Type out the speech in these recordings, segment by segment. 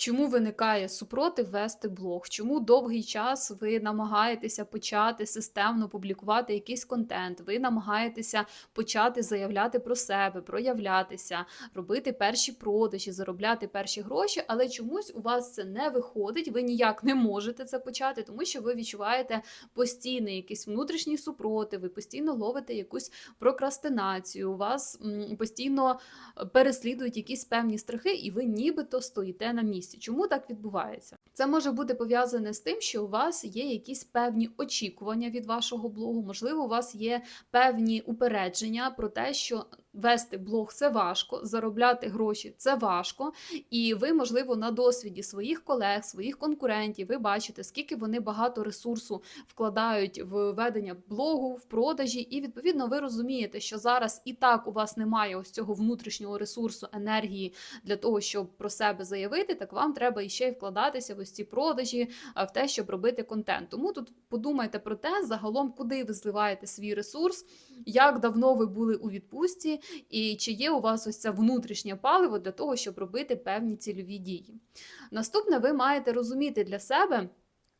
Чому виникає супротив вести блог? Чому довгий час ви намагаєтеся почати системно публікувати якийсь контент? Ви намагаєтеся почати заявляти про себе, проявлятися, робити перші продажі, заробляти перші гроші, але чомусь у вас це не виходить. Ви ніяк не можете це почати, тому що ви відчуваєте постійний якийсь внутрішній супротив, ви постійно ловите якусь прокрастинацію. У вас постійно переслідують якісь певні страхи, і ви нібито стоїте на місці. Чому так відбувається? Це може бути пов'язане з тим, що у вас є якісь певні очікування від вашого блогу. Можливо, у вас є певні упередження про те, що вести блог це важко, заробляти гроші це важко, і ви, можливо, на досвіді своїх колег, своїх конкурентів, ви бачите, скільки вони багато ресурсу вкладають в ведення блогу, в продажі, і відповідно ви розумієте, що зараз і так у вас немає ось цього внутрішнього ресурсу, енергії для того, щоб про себе заявити, так вам треба іще й вкладатися в ось ці продажі, в те, щоб робити контент. Тому тут подумайте про те, загалом, куди ви зливаєте свій ресурс, як давно ви були у відпустці, і чи є у вас ось це внутрішнє паливо для того, щоб робити певні цільові дії. Наступне, ви маєте розуміти для себе.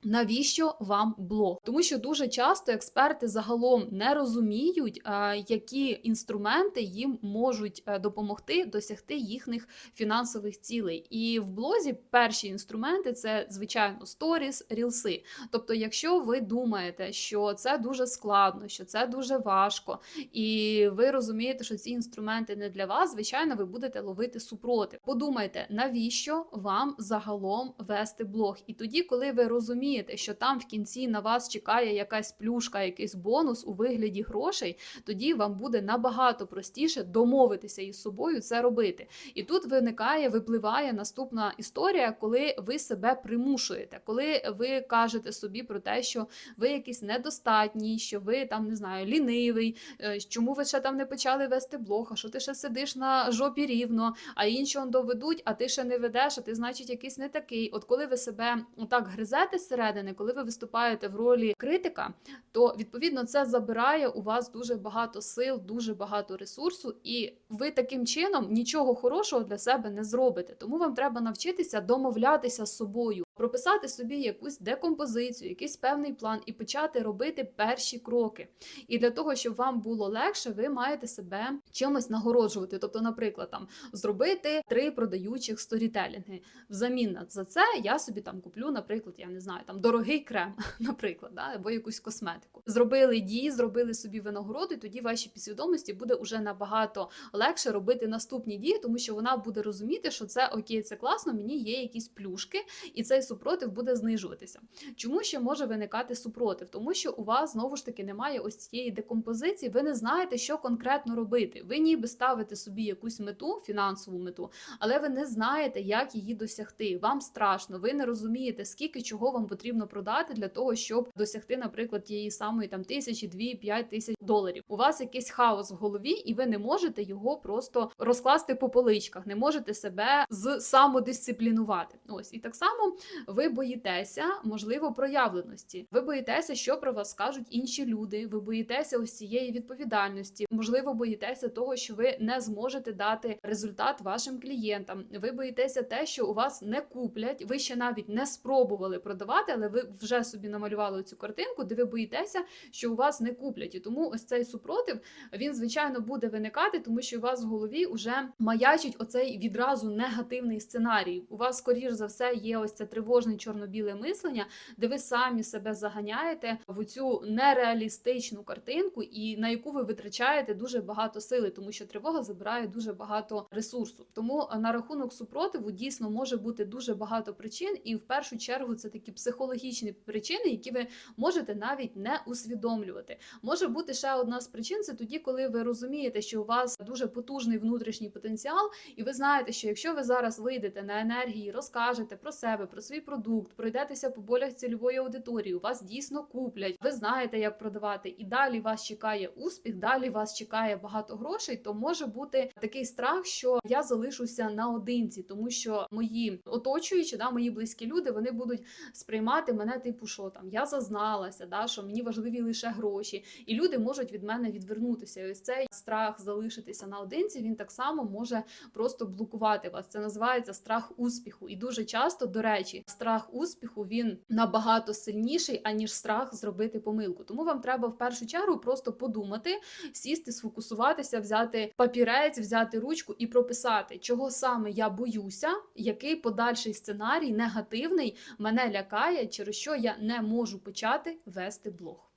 Навіщо вам блог? Тому що дуже часто експерти загалом не розуміють, які інструменти їм можуть е, допомогти досягти їхніх фінансових цілей. І в блозі перші інструменти це звичайно сторіс, рілси. Тобто, якщо ви думаєте, що це дуже складно, що це дуже важко, і ви розумієте, що ці інструменти не для вас, звичайно, ви будете ловити супротив. Подумайте, навіщо вам загалом вести блог? І тоді, коли ви розумієте, що там в кінці на вас чекає якась плюшка, якийсь бонус у вигляді грошей, тоді вам буде набагато простіше домовитися із собою це робити. І тут виникає, випливає наступна історія, коли ви себе примушуєте, коли ви кажете собі про те, що ви якийсь недостатній, що ви там не знаю, лінивий, е, чому ви ще там не почали вести блог, а що ти ще сидиш на жопі рівно, а інші он доведуть, а ти ще не ведеш, а ти, значить, якийсь не такий. От коли ви себе отак гризете зсередини, коли ви виступаєте в ролі критика, то відповідно це забирає у вас дуже багато сил, дуже багато ресурсу, і ви таким чином нічого хорошого для себе не зробите. Тому вам треба навчитися домовлятися з собою, прописати собі якусь декомпозицію, якийсь певний план і почати робити перші кроки. І для того, щоб вам було легше, ви маєте себе чимось нагороджувати. Тобто, наприклад, там зробити три продаючих сторітелінги. Взамін за це я собі там куплю, наприклад, я не знаю, там дорогий крем, наприклад, да, або якусь косметику. Зробили дії, зробили собі винагороду, і тоді вашій підсвідомості буде уже набагато легше робити наступні дії, тому що вона буде розуміти, що це окей, це класно, мені є якісь плюшки, і цей супротив буде знижуватися. Чому ще може виникати супротив? Тому що у вас знову ж таки немає ось цієї декомпозиції, ви не знаєте, що конкретно робити. Ви ніби ставите собі якусь мету, фінансову мету, але ви не знаєте, як її досягти. Вам страшно, ви не розумієте, скільки чого вам потрібно продати для того, щоб досягти, наприклад, тієї самої там тисячі, дві, п'ять тисяч доларів. У вас якийсь хаос в голові, і ви не можете його просто розкласти по поличках, не можете себе з самодисциплінувати. Ось і так само ви боїтеся, можливо, проявленості. Ви боїтеся, що про вас скажуть інші люди. Ви боїтеся ось цієї відповідальності. Можливо, боїтеся того, що ви не зможете дати результат вашим клієнтам. Ви боїтеся те, що у вас не куплять. Ви ще навіть не спробували продавати, але ви вже собі намалювали цю картинку, де ви боїтеся, що у вас не куплять. І тому ось цей супротив він звичайно буде виникати, тому що у вас в голові вже маячить оцей відразу негативний сценарій. У вас, скоріш за все, є ось це тривожне чорно-біле мислення, де ви самі себе заганяєте в цю нереалістичну картинку, і на яку ви витрачаєте дуже багато сили, тому що тривога забирає дуже багато ресурсу. Тому е, на рахунок супротиву дійсно може бути дуже багато причин, і в першу чергу це такі психологічні причини, які ви можете навіть не усвідомлювати. Може бути ще одна з причин це тоді, коли ви розумієте, що у вас дуже потужний внутрішній потенціал, і ви знаєте, що якщо ви зараз вийдете на енергії, розкажете про себе, про свій продукт, пройдетеся по болях цільової аудиторії, вас дійсно куплять, ви знаєте, як продавати, і далі вас чекає успіх, далі вас чекає багато грошей, то може бути такий страх, що я залишуся наодинці, тому що мої оточуючі, да, мої близькі люди, вони будуть сприймати мене, типу, що там я зазналася, да, що мені важливі лише гроші, і люди можуть від мене відвернутися. І ось цей страх залишитися наодинці, він так само може просто блокувати вас. Це називається страх успіху. І дуже часто, до речі, страх успіху він набагато сильніший, аніж страх зробити помилку. Тому вам треба в першу чергу просто подумати, сісти, сфокусуватися, взяти папірець, взяти ручку і прописати, чого саме я боюся, який подальший сценарій негативний мене лякає, через що я не можу почати вести блог.